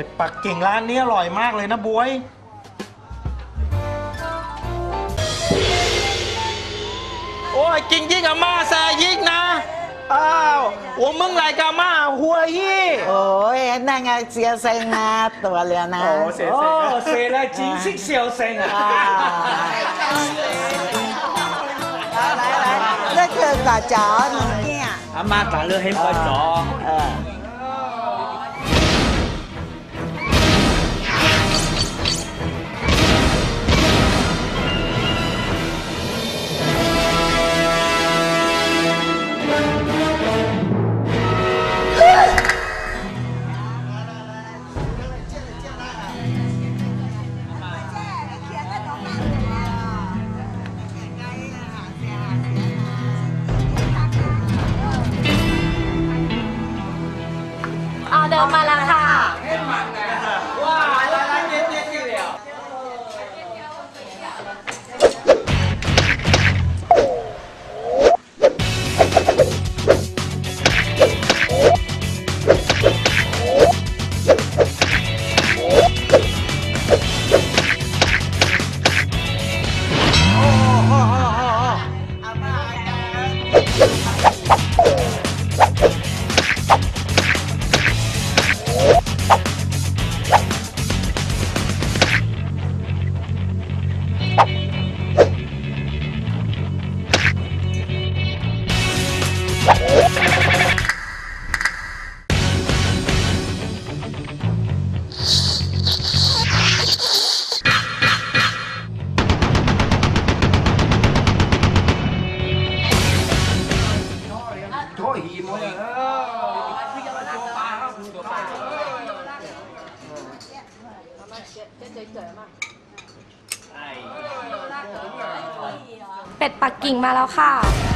เป็ดปักกิ่งร้านนี้อร่อยมากเลยนะบวย โอ้ยจริงยิ่งกับมาแซยิ่งนะ อ้าว我们来干嘛หัวยี่ โอ้ยนั่นไงเสียเซงนะตัวเรียนนะ 哦，谁谁谁来金色小生 อ่า 啊！ 来来来这个กระจอกหนึ่งเนี่ย 阿妈打了很快咗。 เออ ออเดินมาแล้ว ค่ะ เป็ดปักกิ่งมาแล้วค่ะ